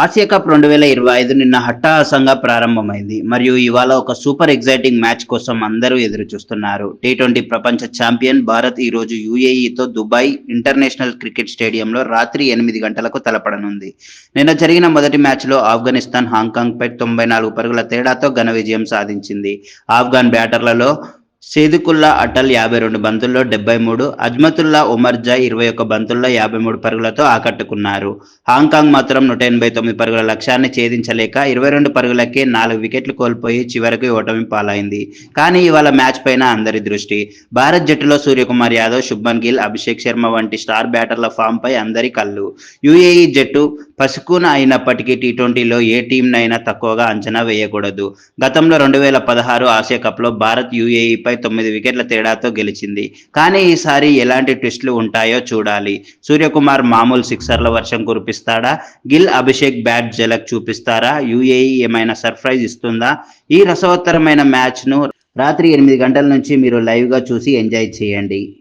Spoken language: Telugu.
ఆసియా కప్ రెండు వేల ఇరవై ఐదు నిన్న హట్టాహసంగా ప్రారంభమైంది. మరియు ఇవాళ ఒక సూపర్ ఎగ్జైటింగ్ మ్యాచ్ కోసం అందరూ ఎదురు చూస్తున్నారు. టీ ట్వంటీ ప్రపంచ ఛాంపియన్ భారత్ ఈ రోజు యుఏఈతో దుబాయ్ ఇంటర్నేషనల్ క్రికెట్ స్టేడియంలో రాత్రి ఎనిమిది గంటలకు తలపడనుంది. నిన్న జరిగిన మొదటి మ్యాచ్లో ఆఫ్ఘనిస్తాన్ హాంకాంగ్ పై తొంభై నాలుగు పరుగుల తేడాతో ఘన విజయం సాధించింది. ఆఫ్ఘాన్ బ్యాటర్లలో సేదుకుల్లా అటల్ యాభై రెండు బంతుల్లో డెబ్బై మూడు అజ్మతుల్లా ఉమర్జా ఇరవై ఒక్క బంతుల్లో యాభై మూడు పరుగులతో ఆకట్టుకున్నారు. హాంకాంగ్ మాత్రం నూట ఎనభై తొమ్మిది పరుగుల లక్ష్యాన్ని ఛేదించలేక ఇరవై రెండు పరుగులకే నాలుగు వికెట్లు కోల్పోయి చివరకు ఓటమి పాలైంది. కానీ ఇవాళ మ్యాచ్ పైన అందరి దృష్టి. భారత్ జట్టులో సూర్యకుమార్ యాదవ్ శుభ్మన్ గిల్ అభిషేక్ శర్మ వంటి స్టార్ బ్యాటర్ల ఫామ్ పై అందరి కళ్ళు. యుఏఈ జట్టు పసుకున అయినప్పటికీ టీ ట్వంటీలో ఏ టీంనైనా తక్కువగా అంచనా వేయకూడదు. గతంలో రెండు వేల పదహారు ఆసియా కప్లో భారత్ యుఏఈపై తొమ్మిది వికెట్ల తేడాతో గెలిచింది. కానీ ఈసారి ఎలాంటి ట్విస్టులు ఉంటాయో చూడాలి. సూర్యకుమార్ మామూలు సిక్సర్ల వర్షం కురిపిస్తాడా? గిల్ అభిషేక్ బ్యాట్ జలక్ చూపిస్తారా? యుఏఈ ఏమైనా సర్ప్రైజ్ ఇస్తుందా? ఈ రసవత్తరమైన మ్యాచ్ను రాత్రి ఎనిమిది గంటల నుంచి మీరు లైవ్గా చూసి ఎంజాయ్ చేయండి.